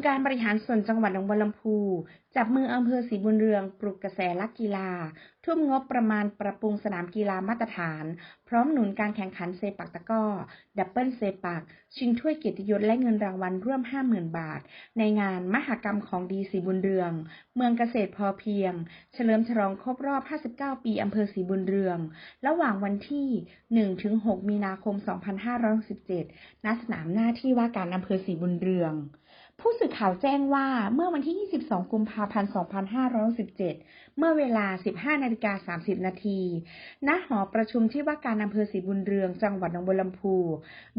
ค์การบริหารส่วนจังหวัดหนองบัวลำพู จับมืออำเภอศรีบุญเรืองปลุกกระแสลักกีฬา ทุ่มงบประมาณปรับปรุงสนามกีฬามาตรฐาน พร้อมหนุนการแข่งขันเซปักตะก้อ ดับเบิลเซปัก ชิงถ้วยเกียรติยศและเงินรางวัลร่วม 50,000 บาท ในงานมหกรรมของดีศรีบุญเรือง เมืองเกษตรพอเพียง เฉลิมฉลองครบรอบ 59 ปีอำเภอศรีบุญเรือง ระหว่างวันที่ 1-6 มีนาคม 2567ณสนามหน้าที่ว่าการอำเภอศรีบุญเรือง ผู้สื่อข่าวแจ้งว่าเมื่อวันที่ 22 กุมภาพันธ์ 2517เมื่อเวลา 15 นาฬิกา 30 นาที ณ หอประชุมที่ว่าการอำเภอศรีบุญเรือง จังหวัดหนองบัวลำพู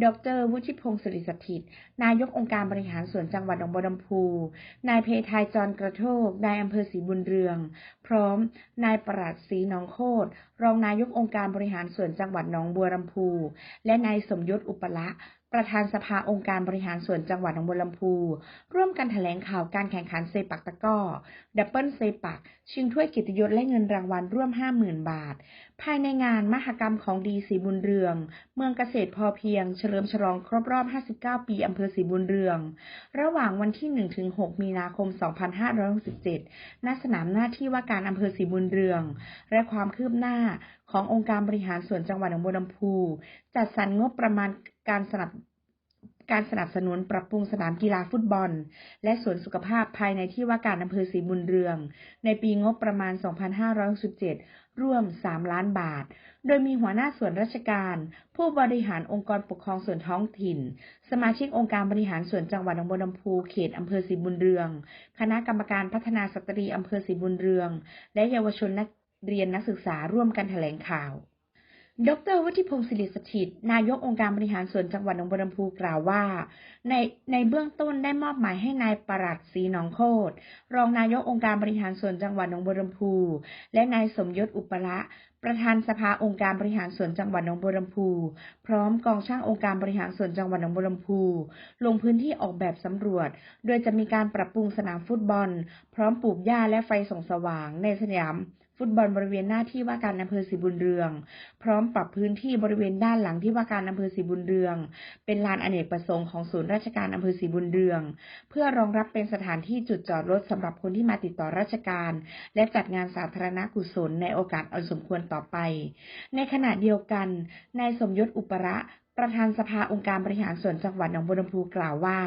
ดร วุฒิพงศ์สิริสถิต นายกองค์การบริหารส่วนจังหวัดหนองบัวลำพู นายเพทายจรกระโทก นายอำเภอศรีบุญเรือง พร้อม นายประหลัดศรีหนองโคตร รองนายกองค์การบริหารส่วนจังหวัดหนองบัวลำพู และนายสมยศอุปละ ประธานสภาองค์การบริหารส่วนจังหวัดหนองบัวลำพู ร่วมกันแถลงข่าวการแข่งขันเซปักตะก้อ ดับเบิลเซปัก ชิงถ้วยกียรติยศและเงินรางวัลร่วม 50,000 บาท ภายในงานมหกรรมของดีศรีบุญเรือง เมืองเกษตรพอเพียง เฉลิมฉลองครบรอบ 59 ปีอำเภอศรีบุญเรือง ระหว่างวันที่ 1-6 มีนาคม 2567 ณ สนามหน้าที่ว่าการอำเภอศรีบุญเรือง และความคืบหน้าขององค์การบริหารส่วนจังหวัดหนองบัวลำพู จัดสรรงบประมาณ การสนับการสนับสนุนปรับปรุงสนามกีฬาฟุตบอล และสวนสุขภาพภายในที่ว่าการอำเภอศรีบุญเรือง ในปีงบประมาณ 2567 ร่วม 3 ล้านบาท โดยมีหัวหน้าส่วนราชการ ผู้บริหารองค์กรปกครองส่วนท้องถิ่น สมาชิกองค์การบริหารส่วนจังหวัดหนองบัวลำพูเขตอำเภอศรีบุญเรือง คณะกรรมการพัฒนาสตรีอำเภอศรีบุญเรือง และเยาวชนนักเรียนนักศึกษาร่วมกันแถลงข่าว ดรวุฒิพงศ์ศิริสถิต นายกองค์การบริหารส่วนจังหวัดหนองบัวลำพูกล่าวว่า ในในเบื้องต้นได้มอบหมายให้นายประหลัดศรีหนองโคตรรองนายกองค์การบริหารส่วนจังหวัดหนองบัวลำพู และนายสมยศอุปละประธานสภาองค์การบริหารส่วนจังหวัดหนองบัวลำพู พร้อมกองช่างองค์การบริหารส่วนจังหวัดหนองบัวลำพู ลงพื้นที่ออกแบบสำรวจ โดยจะมีการปรับปรุงสนามฟุตบอล พร้อมปลูกหญ้าและไฟส่องสว่างในสนาม ฟุตบอลบริเวณหน้าที่ว่าการอำเภอศรีบุญเรือง พร้อมปรับพื้นที่บริเวณด้านหลังที่ว่าการอำเภอศรีบุญเรือง เป็นลานอเนกประสงค์ของศูนย์ราชการอำเภอศรีบุญเรือง เพื่อรองรับเป็นสถานที่จุดจอดรถสำหรับคนที่มาติดต่อราชการ และจัดงานสาธารณกุศลในโอกาสอันสมควรต่อไป ในขณะเดียวกันนายสมยศอุประ ประธานสภาองค์การบริหารส่วนจังหวัดหนองบัวลำพูกล่าวว่า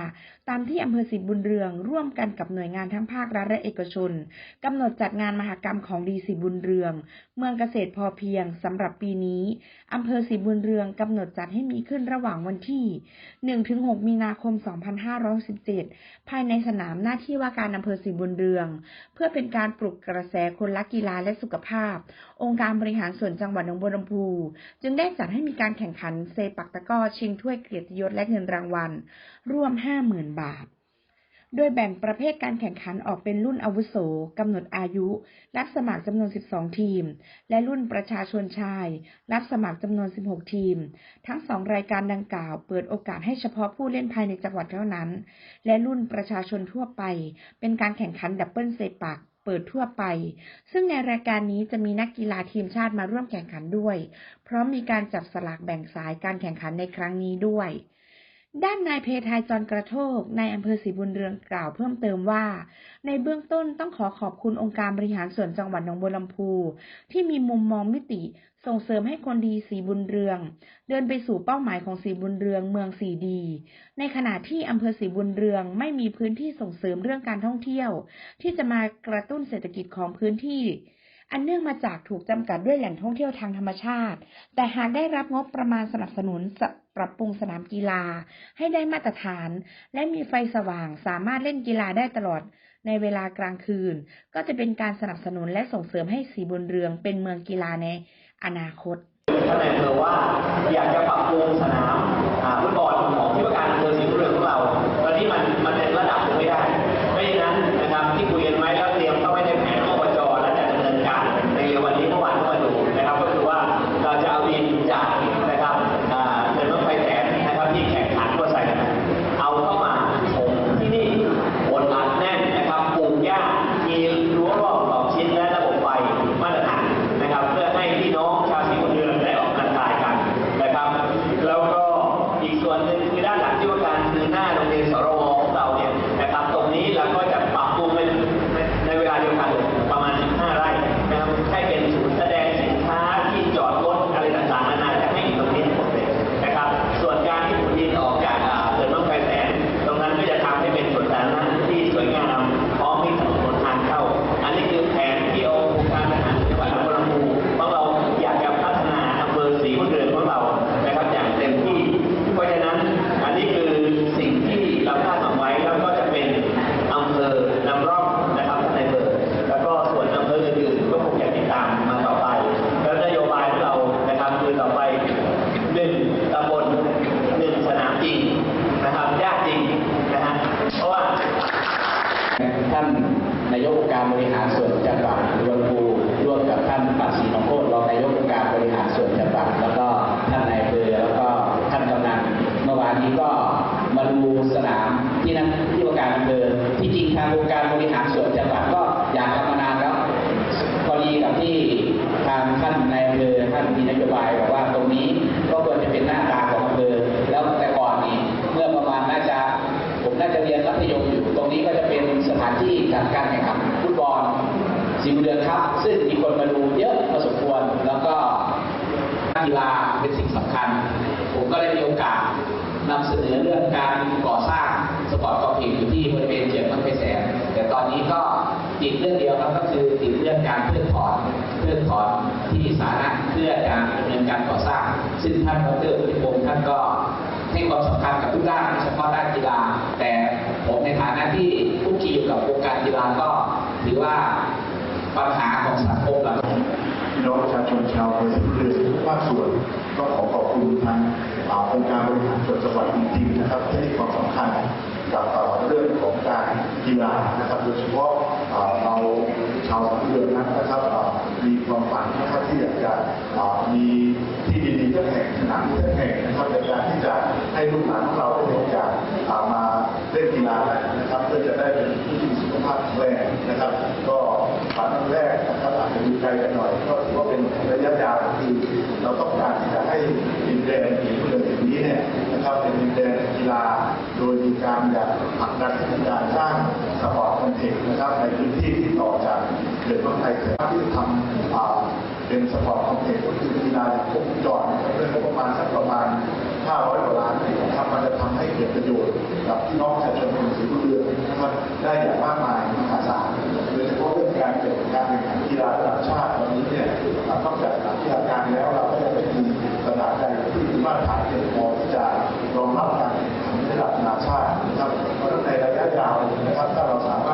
ตามที่อำเภอศรีบุญเรืองร่วมกันกับหน่วยงานทั้งภาครัฐและเอกชนกำหนดจัดงานมหกรรมของดีศรีบุญเรือง เมืองเกษตรพอเพียงสำหรับปีนี้อำเภอศรีบุญเรืองกำหนดจัดให้มีขึ้นระหว่างวันที่ 1-6 มีนาคม 2517 ภายในสนามหน้าที่ว่าการอำเภอศรีบุญเรือง เพื่อเป็นการปลุกกระแสคนรักกีฬาและสุขภาพ องค์การบริหารส่วนจังหวัดหนองบัวลำพู จึงได้จัดให้มีการแข่งขันเซปักตะก้อชิงถ้วยเกียรติยศและเงินรางวัล ร่วม 50,000 บาท โดยแบ่งประเภทการแข่งขันออกเป็นรุ่นอาวุโสกำหนดอายุ รับสมัครจำนวน 12 ทีม และรุ่นประชาชนชาย รับสมัครจำนวน 16 ทีม ทั้งสองรายการดังกล่าว เปิดโอกาสให้เฉพาะผู้เล่นภายในจังหวัดเท่านั้น และรุ่นประชาชนทั่วไป เป็นการแข่งขันดับเบิลเซปัก เปิดทั่วไป ซึ่งในรายการนี้จะมีนักกีฬาทีมชาติมาร่วมแข่งขันด้วย พร้อมมีการจับสลากแบ่งสายการแข่งขันในครั้งนี้ด้วย ด้านนายเพทายจรกระโทกนายอำเภอศรีบุญเรืองกล่าวเพิ่มเติมว่า ในเบื้องต้นต้องขอขอบคุณองค์การบริหารส่วนจังหวัดหนองบัวลำพู ที่มีมุมมองมิติ ส่งเสริมให้คนดีสีบุญเรือง เดินไปสู่เป้าหมายของสีบุญเรืองเมืองสีดี ในขณะที่อำเภอสีบุญเรืองไม่มีพื้นที่ส่งเสริมเรื่องการท่องเที่ยว ที่จะมากระตุ้นเศรษฐกิจของพื้นที่ อันเนื่องมาจากถูกจำกัดด้วยแหล่งท่องเที่ยวทางธรรมชาติ แต่หากได้รับงบประมาณสนับสนุนปรับปรุงสนามกีฬา ให้ได้มาตรฐาน และมีไฟสว่างสามารถเล่นกีฬาได้ตลอดในเวลากลางคืน ก็จะเป็นการสนับสนุนและส่งเสริมให้สีบุญเรืองเป็นเมืองกีฬาในอนาคตท่านนายอำเภอว่าอยากจะปรับปรุงสนามฟุตบอลของที่ว่าการอำเภอศรีบุญเรืองของเราตอนนี้มันมันเป็นระดับหนึ่งไม่ได้เพราะฉะนั้นนะครับที่คุยกันไว้แล้วเตรียมเข้าไว้ในแผนอบจและจะดำเนินการในเร็ววันนี้เมื่อวานก็มาดูนะครับก็คือว่าเราจะเอาดินจากนะครับอ่าเดินรถไฟแสนนะครับที่แข่งขันก็ใส่กันเอาเข้ามาถมที่นี่บนอัดแน่นนะครับปลูกหญ้ามีรั้วรอบสองชิ้นและระบบไฟมาตรฐานนะครับ เพื่อให้พี่น้องชาวศรีบุญเรืองได้ออกกำลังกายกันนะครับ แล้วก็อีกส่วนหนึ่งคือด้านหลังที่ว่าการคือหน้าโรงเรียนสรวของเราเนี่ยนะครับตรง ท่านปัดศรีนงโคตรรองนายกองค์การบริหารส่วนจังหวัดแล้วก็ท่านนายอำเภอแล้วก็ท่านกำนันเมื่อ วานนี้ก็มาดูสนามที่นั่นที่ว่าการอำเภอที่จริงทางองค์การบริหารส่วนจังหวัดก็อยากทำมานานแล้วพอดีกับที่ทางท่านนายอำเภอท่านมีนโยบายบอกว่าตรงนี้ก็ควรจะเป็นหน้าตาของอำเภอแล้วแต่ก่อนนี้เมื่อประมาณน่าจะผมน่าจะเรียนมัธยมอยู่ตรงนี้ก็จะเป็นสถานที่จัดการแข่งขันฟุตบอลสีบุญเรือนครับ ซึ่งมีคนมาดูเยอะพอสมควรแล้วก็กีฬา ลาก็ถือว่าปัญหาของสังคมเราพี่น้องประชาชนชาวอำเภอศรีบุญเรือนทุกภาคส่วนก็ขอขอบคุณทางองค์การบริหารส่วนจังหวัดจริงๆนะครับที่ให้ความสำคัญกับอ่าเรื่องของการกีฬานะครับโดยเฉพาะเราชาวเรือนนั้นนะครับมีความฝันนะครับที่อยากจะมีที่ดีๆสักแห่งสนามสักแห่งนะครับในการที่จะให้ลูกหลานของเราได้ นะครับ ก็ฝันแรกนะครับอาจจะมีใจกันหน่อย ก็ถือว่าเป็นระยะยาวคือเราต้องการที่จะให้ดินแดนที่เมืองแห่งนี้เนี่ยนะครับเป็นดินแดนกีฬา โดยมีการอยากผลักดันการสร้างสปอร์ตคอนเทนต์นะครับในพื้นที่ที่ต่อจากเดือนบางไทรเขื่อนที่ทำ เป็นสปอร์ตคอมเพล็กซ์ก็คือกีฬาอย่างครบวงจรนะครับเรื่องบประมาณสักประมาณ 500กว่าล้านนะครับมันจะทำให้เกิดประโยชน์ กับพี่น้องประชาชนคนสีบุญเรือนนะครับได้อย่างมากมายมหาศาลโดยเฉพาะเรื่องการเกิดการแข่งขันกีฬาระดับชาติวันนี้เนี่ยนอกจากสถานที่อาการแล้วเราก็ยังไม่มีสถานใดที่มีมาตรฐานเพียงพอที่จะรองรับการแข่งขันระดับนานาชาตินะครับเพราะในระยะยาวนะครับถ้าเราสาม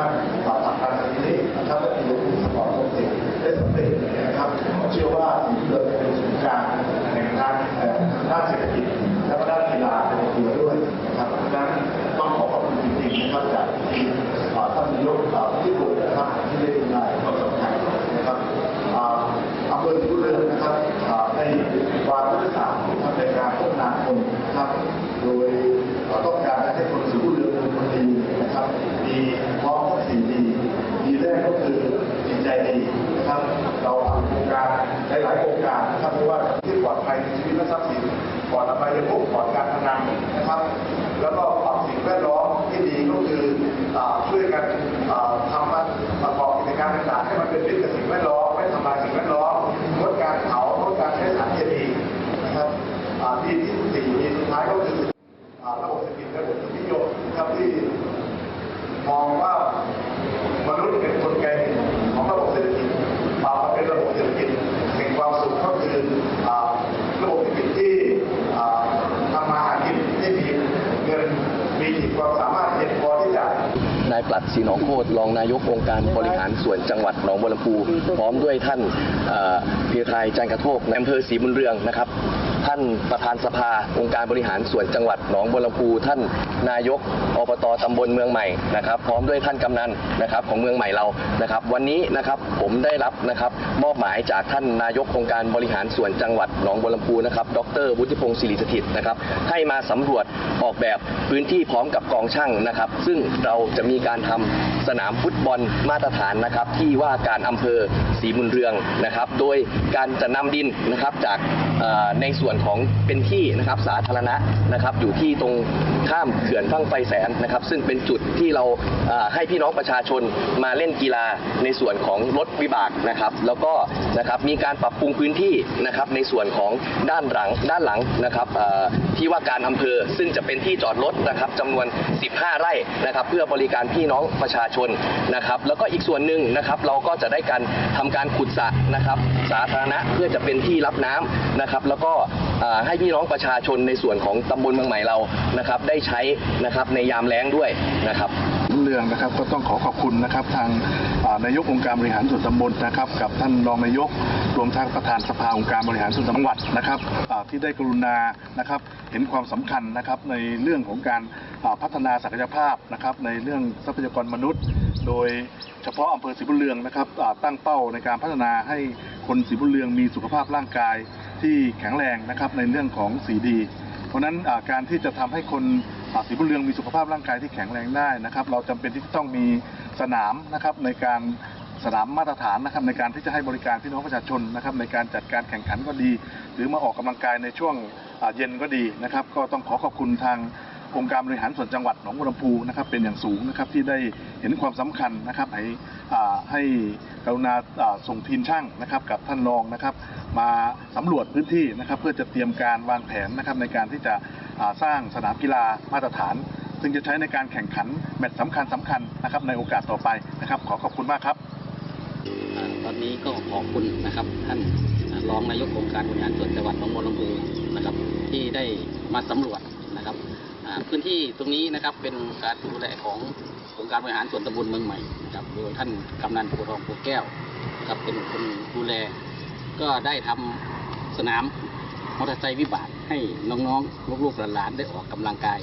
ารถ วาระที่สามนะครับในการพัฒนาคนนะครับ โดยอ่าต้องการให้คนสีบุญเรือนเป็นคนดีนะครับ มีพร้อมทั้งสี่ดีดีแรกก็คือจิตใจดีนะครับ เราทำโครงการหลายๆโครงการนะครับไม่ว่าที่ปลอดภัยในชีวิตและทรัพย์สินปลอดภัยในพวกปลอดการพนันนะครับ แล้วก็ปรับสิ่งแวดล้อมที่ดีก็คือช่วยกันทำมาประกอบกิจการต่างๆให้มันเป็นมิตรกับสิ่งแวดล้อมไม่ทำลายสิ่งแวดล้อมลดการเผาลดการใช้สารเคมีนะครับอ่าที่ที่สี่มีสุดท้ายก็คืออ่าระบบเศรษฐกิจและระบบนิยมนะครับที่ มองว่ามนุษย์เป็นกลไกหนึ่งของระบบเศรษฐกิจมาเป็นระบบเศรษฐกิจแห่งความสุขก็คือระบบเศรษฐกิจที่ทำมาหากินให้มีเงินมีขีดความสามารถเพียงพอที่จะนายปลัดศรีหนองโคตรรองนายกองค์การบริหารส่วนจังหวัดหนองบัวลำพูพร้อมด้วยท่านเพียรไทยจันกระโทกในอำเภอศรีบุญเรืองนะครับ ท่านประธานสภาองค์การบริหารส่วนจังหวัดหนองบัวลำพูท่านนายกอบตตำบลเมืองใหม่นะครับ พร้อมด้วยท่านกำนันนะครับของเมืองใหม่เรานะครับ วันนี้นะครับผมได้รับนะครับมอบหมายจากท่านนายกองค์การบริหารส่วนจังหวัดหนองบัวลำพูนะครับ ดรวุฒิพงศ์ศิริสถิตนะครับ ให้มาสำรวจออกแบบพื้นที่พร้อมกับกองช่างนะครับ ซึ่งเราจะมีการทำสนามฟุตบอลมาตรฐานนะครับ ที่ว่าการอำเภอศรีบุญเรืองนะครับ โดยการจะนำดินนะครับจากในส่วนของเป็นที่นะครับสาธารณะนะครับ อยู่ที่ตรงข้ามเขื่อนฟั่งไฟแสนนะครับ ซึ่งเป็นจุดที่เราให้พี่น้องประชาชนมาเล่นกีฬาในส่วนของรถวิบากนะครับ แล้วก็นะครับมีการปรับปรุงพื้นที่นะครับในส่วนของด้านหลังด้านหลังนะครับ ที่ว่าการอำเภอ ซึ่งจะเป็นที่จอดรถนะครับจำนวน 15 ไร่นะครับ เพื่อบริการพี่น้องประชาชนนะครับ แล้วก็อีกส่วนหนึ่งนะครับ เราก็จะได้การทำการขุดสระนะครับ สาธารณะเพื่อจะเป็นที่รับน้ำนะครับ แล้วก็ให้พี่น้องประชาชนในส่วนของตำบลเมืองใหม่เรานะครับ ได้ใช้นะครับในยามแล้งด้วยนะครับ รุ่งเรืองนะครับ ก็ต้องขอขอบคุณนะครับ ทางนายกองค์การบริหารส่วนตำบลนะครับ กับท่านรองนายกรวมทั้งประธานสภาองค์การบริหารส่วนจังหวัดนะครับที่ได้กรุณานะครับ เห็นความสำคัญนะครับในเรื่องของการพัฒนาศักยภาพนะครับ ในเรื่องทรัพยากรมนุษย์ โดยเฉพาะอำเภอศรีบุญเรืองนะครับตั้งเป้าในการพัฒนาให้คนศรีบุญเรืองมีสุขภาพร่างกายที่แข็งแรงนะครับในเรื่องของ 4D เพราะนั้นการที่จะทำให้คน อ่าศรีบุญเรืองมีสุขภาพร่างกายที่แข็งแรงได้นะครับ เราจำเป็นที่จะต้องมีสนามนะครับในการสนามมาตรฐานนะครับในการที่จะให้บริการพี่น้องประชาชนนะครับในการจัดการแข่งขันก็ดี หรือมาออกกำลังกายในช่วงเย็นก็ดีนะครับ ก็ต้องขอขอบคุณทางองค์การบริหารส่วนจังหวัดหนองบัวลำพูนะครับเป็นอย่างสูงนะครับที่ได้เห็นความสำคัญนะครับให้อ่าให้กรุณาส่งทีมช่างนะครับกับท่านรองนะครับ มาสำรวจพื้นที่นะครับเพื่อจะเตรียมการวางแผนนะครับในการที่จะ สร้างสนามกีฬามาตรฐาน ซึ่งจะใช้ในการแข่งขันแมตช์สำคัญสำคัญนะครับในโอกาสต่อไปนะครับ ขอขอบคุณมากครับตอนนี้ก็ขอบคุณนะครับท่านรองนายกองค์การบริหารส่วนจังหวัดหนองบัวลำพูนะครับ ที่ได้มาสำรวจนะครับพื้นที่ตรงนี้นะครับเป็นการดูแลขององค์การบริหารส่วนตำบลเมืองใหม่นะครับโดยท่านกำนันปูทองปูแก้วนะครับเป็นคนดูแล ก็ได้ทำสนามมอเตอร์ไซค์วิบาก ให้น้องๆลูกๆหลานๆได้ออกกำลังกาย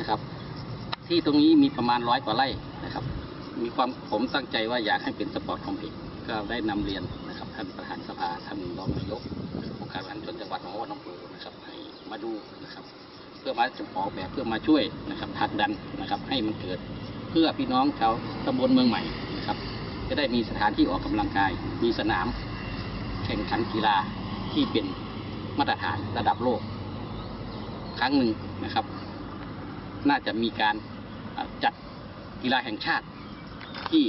นะครับ ที่ตรงนี้มีประมาณร้อยกว่าไร่นะครับ มีความผมตั้งใจว่าอยากให้เป็นสปอร์ตคอมเพล็กซ์ก็ได้นำเรียนนะครับท่านประธานสภาท่านรองนายกองค์การบริหารส่วนจังหวัดหนองบัวลำพูนะครับให้มาดูนะครับ เพื่อมาจะออกแบบเพื่อมาช่วยนะครับผลักดันนะครับ ให้มันเกิดเพื่อพี่น้องชาวตำบลเมืองใหม่นะครับ จะได้มีสถานที่ออกกำลังกาย มีสนามแข่งขันกีฬาที่เป็นมาตรฐานระดับโลก ครั้งหนึ่งนะครับ น่าจะมีการจัดกีฬาแห่งชาติที่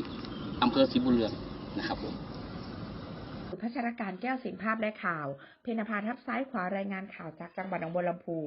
อำเภอศรีบุญเรืองนะครับผมพัชรการแก้วสินภาพและข่าว เพนภาทับซ้ายขวารายงานข่าวจากจังหวัดหนองบัวลำพู